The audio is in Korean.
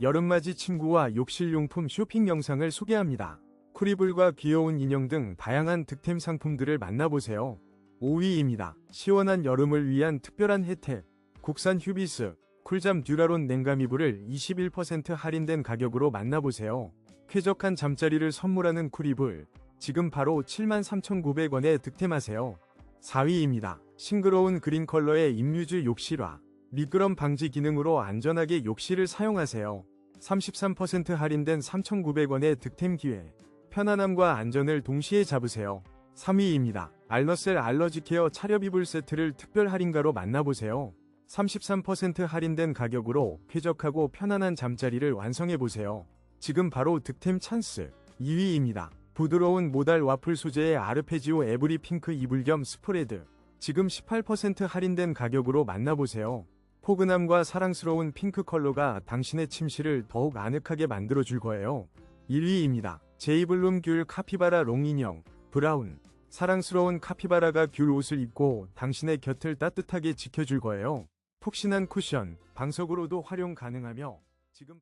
여름맞이 친구와 욕실용품 쇼핑 영상을 소개합니다. 쿠리블과 귀여운 인형 등 다양한 득템 상품들을 만나보세요. 5위입니다. 시원한 여름을 위한 특별한 혜택. 국산 휴비스, 쿨잠 듀라론 냉감 이불을 21% 할인된 가격으로 만나보세요. 쾌적한 잠자리를 선물하는 쿠리블. 지금 바로 73,900원에 득템하세요. 4위입니다. 싱그러운 그린 컬러의 임뮤즈 욕실화. 미끄럼 방지 기능으로 안전하게 욕실을 사용하세요. 33% 할인된 3,900원의 득템 기회. 편안함과 안전을 동시에 잡으세요. 3위입니다. 알러셀 알러지 케어 차렵 이불 세트를 특별 할인가로 만나보세요. 33% 할인된 가격으로 쾌적하고 편안한 잠자리를 완성해보세요. 지금 바로 득템 찬스. 2위입니다. 부드러운 모달 와플 소재의 아르페지오 에브리 핑크 이불 겸 스프레드. 지금 18% 할인된 가격으로 만나보세요. 포근함과 사랑스러운 핑크 컬러가 당신의 침실을 더욱 아늑하게 만들어줄 거예요. 1위입니다. 제이블룸 귤 카피바라 롱인형 브라운 사랑스러운 카피바라가 귤 옷을 입고 당신의 곁을 따뜻하게 지켜줄 거예요. 푹신한 쿠션, 방석으로도 활용 가능하며 지금